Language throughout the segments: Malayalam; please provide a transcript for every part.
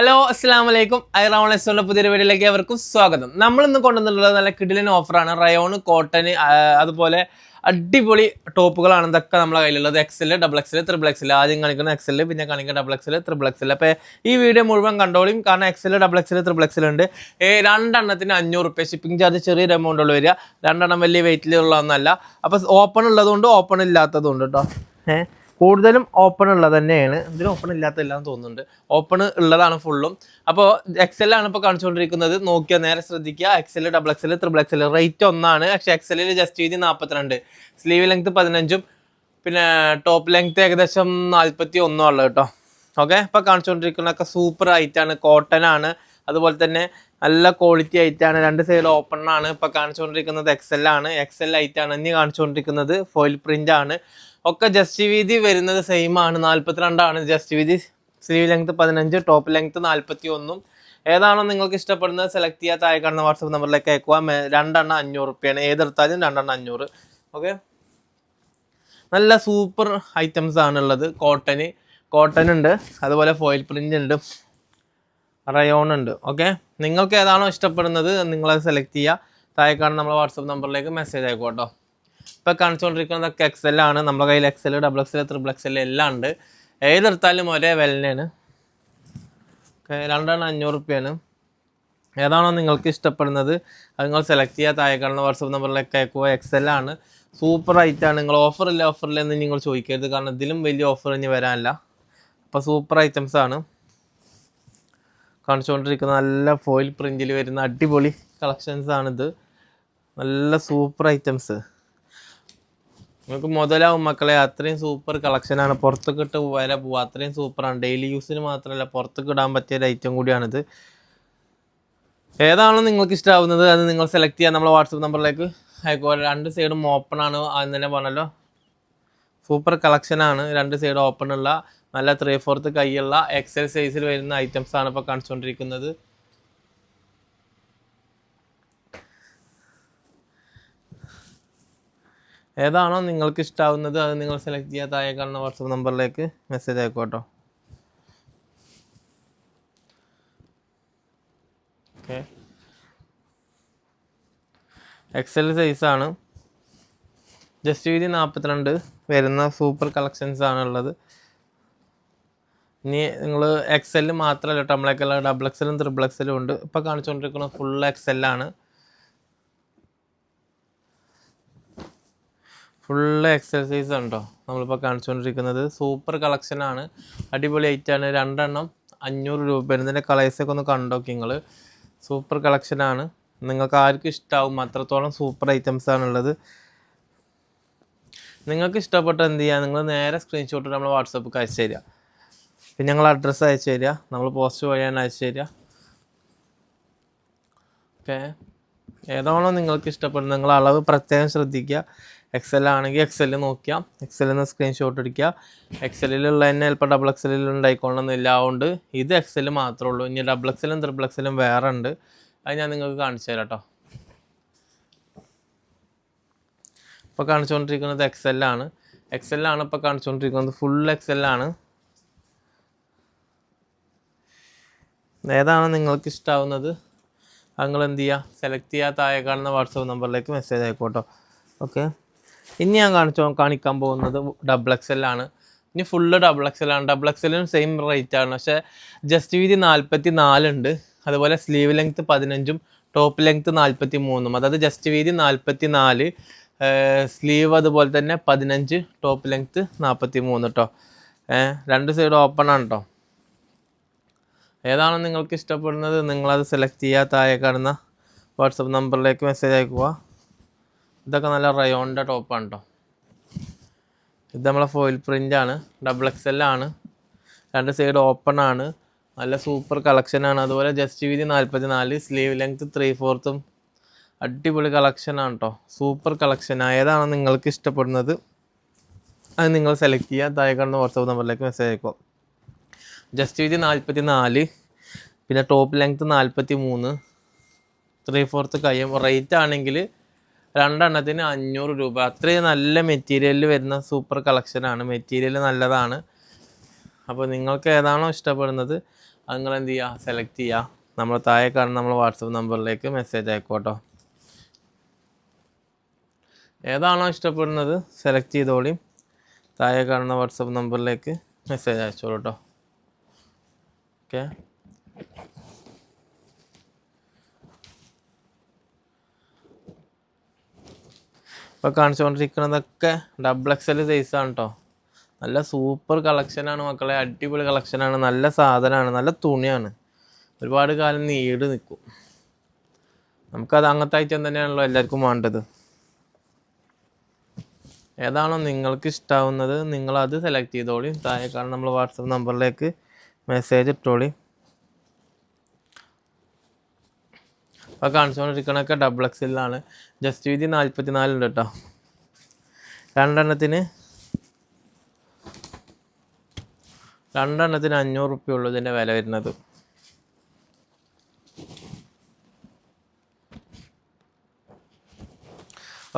ഹലോ അസ്സാം വലൈക്കും ഐറാമണേഴ്സിന്റെ പുതിയൊരു വീഡിയോയിലേക്ക് അവർക്കും സ്വാഗതം. നമ്മൾ ഇന്ന് കൊണ്ടുവന്നിട്ടുള്ളത് നല്ല കിടിലൻ ഓഫറാണ്. റയോൺ കോട്ടൺ അതുപോലെ അടിപൊളി ടോപ്പുകളാണ് ഇതൊക്കെ നമ്മളെ കയ്യിലുള്ളത്. XL double XL triple XL ആദ്യം കാണിക്കുന്ന എക്സൽ പിന്നെ കാണിക്കുന്ന ഡബിൾ എക്സൽ ത്രിബിൾ എക്സൽ അപ്പോൾ ഈ വീഡിയോ മുഴുവൻ കണ്ടോളിയും. കാരണം XL double XL triple XL ഉണ്ട്. രണ്ടെണ്ണത്തിന് അഞ്ഞൂറ് റുപ്യ ഷിപ്പിംഗ് ചാർജ് ചെറിയൊരു എമൗണ്ട് ഉള്ളു വരിക. രണ്ടെണ്ണം വലിയ വെയിറ്റിലുള്ളതൊന്നല്ല അപ്പോൾ ഓപ്പൺ ഉള്ളതുകൊണ്ട് ഓപ്പൺ ഇല്ലാത്തതുകൊണ്ട് കേട്ടോ ഏഹ് കൂടുതലും ഓപ്പൺ ഉള്ളത് തന്നെയാണ്. ഇതിൽ ഓപ്പൺ ഇല്ലാത്തല്ലാന്ന് തോന്നുന്നുണ്ട്. ഓപ്പൺ ഉള്ളതാണ് ഫുള്ളും അപ്പോൾ എക്സൽ ആണ് ഇപ്പോൾ കാണിച്ചുകൊണ്ടിരിക്കുന്നത് നോക്കിയാൽ നേരെ ശ്രദ്ധിക്കുക. XL double XL triple XL rate ഒന്നാണ്. പക്ഷേ എക്സലിൽ ജസ്റ്റ് വീതി നാൽപ്പത്തിരണ്ട് സ്ലീവ് ലെങ്ത് പതിനഞ്ചും. പിന്നെ ടോപ്പ് ലെങ്ത് ഏകദേശം നാൽപ്പത്തി ഒന്നും ഉള്ളത് കേട്ടോ ഓക്കെ ഇപ്പോൾ കാണിച്ചുകൊണ്ടിരിക്കുന്നതൊക്കെ സൂപ്പർ ആയിട്ടാണ് കോട്ടൺ ആണ്. അതുപോലെ തന്നെ നല്ല ക്വാളിറ്റി ആയിട്ടാണ് രണ്ട് സൈഡ് ഓപ്പൺ ആണ്. ഇപ്പോൾ കാണിച്ചുകൊണ്ടിരിക്കുന്നത് എക്സൽ ആണ്. എക്സൽ ആയിട്ടാണ് ഇനി കാണിച്ചുകൊണ്ടിരിക്കുന്നത് ഫോയിൽ പ്രിന്റ് ആണ്. ഒക്കെ ജസ്റ്റ് വീതി വരുന്നത് സെയിം ആണ്. നാൽപ്പത്തിരണ്ടാണ് ജസ്റ്റ് വീതി. സ്ലീവ് ലെങ്ത് പതിനഞ്ച് ടോപ്പ് ലെങ്ത് നാൽപ്പത്തി ഒന്നും ഏതാണോ നിങ്ങൾക്ക് ഇഷ്ടപ്പെടുന്നത് സെലക്ട് ചെയ്യാത്ത താഴെ കാണുന്ന വാട്സപ്പ് നമ്പറിലേക്ക് അയക്കുക. രണ്ടെണ്ണം അഞ്ഞൂറ് റുപ്യാണ് ഏതെടുത്താലും രണ്ടെണ്ണം അഞ്ഞൂറ്. ഓക്കെ നല്ല സൂപ്പർ ഐറ്റംസ് ആണുള്ളത്. കോട്ടന് കോട്ടൺ ഉണ്ട്. അതുപോലെ ഫോയിൽ പ്രിന്റ് ഉണ്ട്. റയോൺ ഉണ്ട്. ഓക്കെ നിങ്ങൾക്ക് ഏതാണോ ഇഷ്ടപ്പെടുന്നത് നിങ്ങളത് സെലക്ട് ചെയ്യുക താഴെ കാണുന്ന നമ്മളെ വാട്സപ്പ് നമ്പറിലേക്ക് മെസ്സേജ് അയക്കും കേട്ടോ ഇപ്പോൾ കാണിച്ചുകൊണ്ടിരിക്കുന്നതൊക്കെ എക്സൽ ആണ്. നമ്മുടെ കയ്യിൽ XL double XL triple XL എല്ലാം ഉണ്ട്. ഏതെടുത്താലും ഒരേ വിലയാണ് രണ്ടെണ്ണം അഞ്ഞൂറ് റുപ്യാണ് ഏതാണോ നിങ്ങൾക്ക് ഇഷ്ടപ്പെടുന്നത് അത് നിങ്ങൾ സെലക്ട് ചെയ്യുക താഴെ വാട്സപ്പ് നമ്പറിലേക്ക് അയക്കുക. എക്സൽ ആണ്. സൂപ്പർ ആണ്. നിങ്ങൾ ഓഫറില്ല ഓഫറില്ല എന്ന് നിങ്ങൾ ചോദിക്കരുത്. കാരണം ഇതിലും വലിയ ഓഫർ ഇനി വരാനില്ല. അപ്പോൾ സൂപ്പർ ഐറ്റംസ് ആണ്. കാണിച്ചുകൊണ്ടിരിക്കുന്ന നല്ല ഫോയിൽ പ്രിന്റിൽ വരുന്ന അടിപൊളി കളക്ഷൻസ് ആണിത്. നല്ല സൂപ്പർ ഐറ്റംസ് നിങ്ങൾക്ക് മുതലാവും മക്കളെ അത്രയും സൂപ്പർ കളക്ഷനാണ് പുറത്തൊക്കെ ഇട്ട് വില പോവുക. അത്രയും സൂപ്പറാണ് ഡെയിലി യൂസിന് മാത്രമല്ല പുറത്തൊക്കെ ഇടാൻ പറ്റിയ ഒരു ഐറ്റം കൂടിയാണിത്. ഏതാണോ നിങ്ങൾക്ക് ഇഷ്ടമാവുന്നത് അത് നിങ്ങൾ സെലക്ട് ചെയ്യാൻ നമ്മളെ വാട്സപ്പ് നമ്പറിലേക്ക് അയക്കുക. രണ്ട് സൈഡും ഓപ്പൺ ആണ്. എന്ന് തന്നെ പറഞ്ഞല്ലോ. സൂപ്പർ കളക്ഷനാണ് രണ്ട് സൈഡ് ഓപ്പൺ ഉള്ള നല്ല ത്രീ ഫോർത്ത് കൈയുള്ള എക്സൽ സൈസിൽ വരുന്ന ഐറ്റംസ് ആണ് ഇപ്പോൾ കാണിച്ചുകൊണ്ടിരിക്കുന്നത്. ഏതാണോ നിങ്ങൾക്ക് ഇഷ്ടാവുന്നത് അത് നിങ്ങൾ സെലക്ട് ചെയ്യാൻ താഴെ കാണുന്ന വാട്സപ്പ് നമ്പറിലേക്ക് മെസ്സേജ് ആയിക്കോട്ടോ കേട്ടോ. ഓക്കെ എക്സൽ സൈസാണ് ജസ്റ്റ് വീതി നാൽപ്പത്തിരണ്ട് വരുന്ന സൂപ്പർ കളക്ഷൻസ് ആണ് ഉള്ളത്. ഇനി നിങ്ങൾ എക്സെൽ മാത്രമല്ല കേട്ടോ. നമ്മളൊക്കെ ഡബിൾ എക്സലും ത്രിബിൾ എക്സലും ഉണ്ട്. ഇപ്പോൾ കാണിച്ചുകൊണ്ടിരിക്കുന്നത് ഫുൾ എക്സെല്ലാണ് ഫുള്ള് എക്സസൈസ് ഉണ്ടോ? നമ്മളിപ്പോൾ കാണിച്ചുകൊണ്ടിരിക്കുന്നത് സൂപ്പർ കളക്ഷനാണ് അടിപൊളി ഐറ്റാണ് രണ്ടെണ്ണം അഞ്ഞൂറ് രൂപ വരുന്നതിന്റെ കളേഴ്സൊക്കെ ഒന്ന് കണ്ടോക്കി നിങ്ങൾ സൂപ്പർ കളക്ഷനാണ് നിങ്ങൾക്ക് ആർക്കും ഇഷ്ടമാവും അത്രത്തോളം സൂപ്പർ ഐറ്റംസ് ആണുള്ളത് നിങ്ങൾക്ക് ഇഷ്ടപ്പെട്ട എന്ത് ചെയ്യുക നിങ്ങൾ നേരെ സ്ക്രീൻഷോട്ട് നമ്മൾ വാട്സപ്പിൽ അയച്ചു തരിക. പിന്നെ ഞങ്ങൾ അഡ്രസ്സ് അയച്ചു തരിക. നമ്മൾ പോസ്റ്റ് വഴിയാണ് അയച്ചു തരിക. ഓക്കെ ഏതാണോ നിങ്ങൾക്ക് ഇഷ്ടപ്പെടുന്നത്. നിങ്ങൾ അളവ് പ്രത്യേകം ശ്രദ്ധിക്കുക. എക്സൽ ആണെങ്കിൽ എക്സൽ നോക്കിയാൽ എക്സലിൽ നിന്ന് സ്ക്രീൻഷോട്ട് എടുക്കുക എക്സലിലുള്ള തന്നെ ചിലപ്പോൾ ഡബിൾ എക്സലിൽ ഉണ്ടായിക്കൊള്ളണമെന്നില്ല. അതുകൊണ്ട് ഇത് എക്സൽ മാത്രമേ ഉള്ളൂ. ഇനി ഡബിൾ എക്സലും ത്രിബിൾ എക്സലും വേറെ ഉണ്ട്. അത് ഞാൻ നിങ്ങൾക്ക് കാണിച്ചു തരാം കേട്ടോ ഇപ്പോൾ കാണിച്ചുകൊണ്ടിരിക്കുന്നത് എക്സലാണ് എക്സലാണ് ഇപ്പോൾ കാണിച്ചുകൊണ്ടിരിക്കുന്നത്. ഫുൾ എക്സലാണ് ഏതാണ് നിങ്ങൾക്ക് ഇഷ്ടാവുന്നത്? അത് നിങ്ങൾ എന്ത് ചെയ്യുക സെലക്ട് ചെയ്യാത്ത താഴെ കാണുന്ന വാട്സപ്പ് നമ്പറിലേക്ക് മെസ്സേജ് ആയിക്കോട്ടോ ഓക്കെ ഇനി ഞാൻ കാണിച്ചോ കാണിക്കാൻ പോകുന്നത് ഡബിൾ എക്സൽ ആണ്. ഇനി ഫുള്ള് ഡബിൾ എക്സൽ ആണ്. ഡബിൾ എക്സലിനും സെയിം റേറ്റ് ആണ്. പക്ഷെ ജസ്റ്റ് വീതി നാൽപ്പത്തി നാലുണ്ട് അതുപോലെ സ്ലീവ് ലെങ്ത് പതിനഞ്ചും ടോപ്പ് ലെങ്ത് നാൽപ്പത്തി മൂന്നും അതായത് ജസ്റ്റ് വീതി നാൽപ്പത്തി നാല് സ്ലീവ് അതുപോലെ തന്നെ പതിനഞ്ച് ടോപ്പ് ലെങ്ത് നാൽപ്പത്തി മൂന്ന് കേട്ടോ രണ്ട് സൈഡ് ഓപ്പൺ ആണ് കേട്ടോ ഏതാണ് നിങ്ങൾക്ക് ഇഷ്ടപ്പെടുന്നത്? നിങ്ങളത് സെലക്ട് ചെയ്യാത്ത താഴെ കാണുന്ന വാട്സപ്പ് നമ്പറിലേക്ക് മെസ്സേജ് അയക്കുക. ഇതൊക്കെ നല്ല റയോണിന്റെ ടോപ്പാണ് കേട്ടോ ഇത് നമ്മളെ ഫോയിൽ പ്രിന്റ് ആണ്. ഡബിൾ എക്സ് എൽ ആണ്. രണ്ട് സൈഡ് ഓപ്പൺ ആണ്. നല്ല സൂപ്പർ കളക്ഷനാണ് അതുപോലെ ജസ്റ്റ് വീതി നാൽപ്പത്തി നാല് സ്ലീവ് ലെങ്ത് ത്രീ ഫോർത്തും അടിപൊളി കളക്ഷനാണ് കേട്ടോ സൂപ്പർ കളക്ഷൻ ഏതാണ് നിങ്ങൾക്ക് ഇഷ്ടപ്പെടുന്നത്? അത് നിങ്ങൾ സെലക്ട് ചെയ്യുക. താഴെ കാണുന്ന വാട്സപ്പ് നമ്പറിലേക്ക് മെസ്സേജ് അയക്കുക. ജസ്റ്റ് വീതി നാൽപ്പത്തി നാല് പിന്നെ ടോപ്പ് ലെങ്ത് നാൽപ്പത്തി മൂന്ന് ത്രീ ഫോർത്ത് കയ്യും. റേറ്റ് ആണെങ്കിൽ രണ്ടെണ്ണത്തിന് അഞ്ഞൂറ് രൂപ. അത്രയും നല്ല മെറ്റീരിയലിൽ വരുന്ന സൂപ്പർ കളക്ഷനാണ് മെറ്റീരിയൽ നല്ലതാണ്. അപ്പോൾ നിങ്ങൾക്ക് ഏതാണോ ഇഷ്ടപ്പെടുന്നത് നിങ്ങൾ എന്ത് ചെയ്യുക സെലക്ട് ചെയ്യുക നമ്മൾ താഴെ കാണുന്ന നമ്മൾ വാട്സപ്പ് നമ്പറിലേക്ക് മെസ്സേജ് അയക്കോട്ടോ ഏതാണോ ഇഷ്ടപ്പെടുന്നത് സെലക്ട് ചെയ്തോളി. താഴെ കാണുന്ന വാട്സപ്പ് നമ്പറിലേക്ക് മെസ്സേജ് അയച്ചോളൂ കേട്ടോ. ഓക്കെ ഇപ്പോൾ കാണിച്ചുകൊണ്ടിരിക്കുന്നതൊക്കെ ഡബിൾ എക്സ് എൽ ആണ് കേട്ടോ നല്ല സൂപ്പർ കളക്ഷനാണ് മക്കളെ. അടിപൊളി കളക്ഷനാണ് നല്ല സാധനമാണ്. നല്ല തുണിയാണ്. ഒരുപാട് കാലം നീട് നിൽക്കും. നമുക്കത് അങ്ങനത്തെ ഐറ്റം തന്നെയാണല്ലോ എല്ലാവർക്കും വേണ്ടത്. ഏതാണോ നിങ്ങൾക്ക് ഇഷ്ടാവുന്നത് നിങ്ങളത് സെലക്ട് ചെയ്തോളി. താഴെ കാണുന്ന നമ്മൾ വാട്സപ്പ് നമ്പറിലേക്ക് മെസ്സേജ് ഇട്ടോളി. അപ്പോൾ കാണിച്ചുകൊണ്ടിരിക്കണൊക്കെ ഡബിൾ എക്സിലാണ് ജസ്റ്റ് വീതി നാൽപ്പത്തി നാലുണ്ട് കേട്ടോ രണ്ടെണ്ണത്തിന് രണ്ടെണ്ണത്തിന് അഞ്ഞൂറ് റുപ്യ ഉള്ളൂ ഇതിന്റെ വില വരുന്നത്.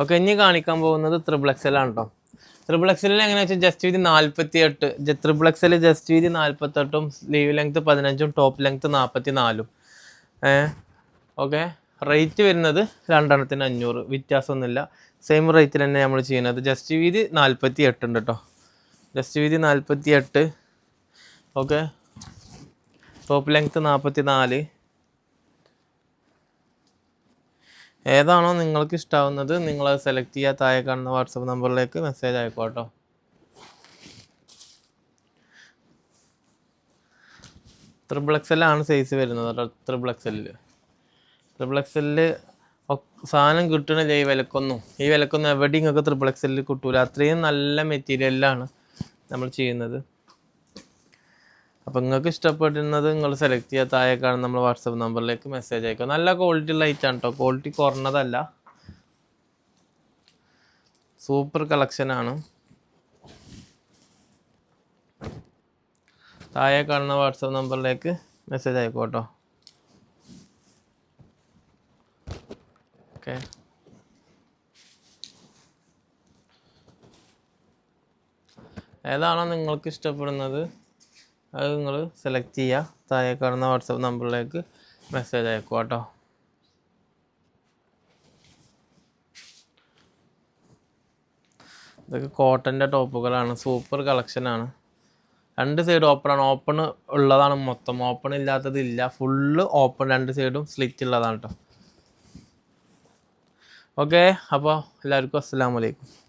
ഓക്കെ ഇനി കാണിക്കാൻ പോകുന്നത് ത്രിബിൾ എക്സലാണ് കേട്ടോ ത്രിബിൾ എക്സലിൽ എങ്ങനെയാ വെച്ചാൽ ജസ്റ്റ് വീതി നാൽപ്പത്തി എട്ട് ത്രിബിൾ എക്സൽ ജസ്റ്റ് വീതി നാൽപ്പത്തെട്ടും സ്ലീവ് ലെങ്ത് പതിനഞ്ചും ടോപ്പ് ലെങ്ത് നാൽപ്പത്തി നാലും ഓക്കെ. റേറ്റ് വരുന്നത് രണ്ടെണ്ണത്തിന് അഞ്ഞൂറ്. വ്യത്യാസമൊന്നുമില്ല. സെയിം റേറ്റിൽ തന്നെ നമ്മൾ ചെയ്യുന്നത്. ജസ്റ്റ് വീതി നാൽപ്പത്തി എട്ട് ഉണ്ട് കേട്ടോ ജസ്റ്റ് വീതി നാൽപ്പത്തി എട്ട് ഓക്കെ. ടോപ്പ് ലെങ്ത് നാൽപ്പത്തി നാല് ഏതാണോ നിങ്ങൾക്ക് ഇഷ്ടാവുന്നത് നിങ്ങൾ സെലക്ട് ചെയ്യുക. താഴെ കാണുന്ന വാട്സപ്പ് നമ്പറിലേക്ക് മെസ്സേജ് അയക്കോട്ടോ ത്രിബിൾ ആണ് സൈസ് വരുന്നത് കേട്ടോ ത്രിബിൾ എക്സലിൽ ത്രിബിൾ എക്സലിൽ സാധനം കിട്ടണില്ല ഈ വിലക്കൊന്നും. ഈ വിലക്കൊന്നും എവിടെയും നിങ്ങൾക്ക് ട്രിപ്പിൾ എക്സലിൽ കിട്ടൂല. അത്രയും നല്ല മെറ്റീരിയലിലാണ് നമ്മൾ ചെയ്യുന്നത്. അപ്പോൾ നിങ്ങൾക്ക് ഇഷ്ടപ്പെടുന്നത് നിങ്ങൾ സെലക്ട് ചെയ്യുക താഴെ കാണുന്ന നമ്മൾ വാട്സപ്പ് നമ്പറിലേക്ക് മെസ്സേജ് അയക്കുക. നല്ല ക്വാളിറ്റി ഉള്ള ഐറ്റാണ് കേട്ടോ ക്വാളിറ്റി കുറഞ്ഞതല്ല. സൂപ്പർ കളക്ഷനാണ് താഴെ കാണുന്ന വാട്സപ്പ് നമ്പറിലേക്ക് മെസ്സേജ് അയക്കും ഓക്കെ ഏതാണോ നിങ്ങൾക്ക് ഇഷ്ടപ്പെടുന്നത്? അത് നിങ്ങൾ സെലക്ട് ചെയ്യുക. താഴെ കാണുന്ന വാട്സപ്പ് നമ്പറിലേക്ക് മെസ്സേജ് അയക്കുക കേട്ടോ. ഇതൊക്കെ കോട്ടന്റെ ടോപ്പുകളാണ്. സൂപ്പർ കളക്ഷനാണ് രണ്ട് സൈഡ് ഓപ്പൺ ആണ്. ഓപ്പൺ ഉള്ളതാണ് മൊത്തം. ഓപ്പൺ ഇല്ലാത്തത് ഇല്ല ഫുള്ള് ഓപ്പൺ രണ്ട് സൈഡും സ്ലിറ്റ് ഉള്ളതാണ് കേട്ടോ. ഓക്കെ അപ്പോൾ എല്ലാവർക്കും അസ്സാം വലൈക്കും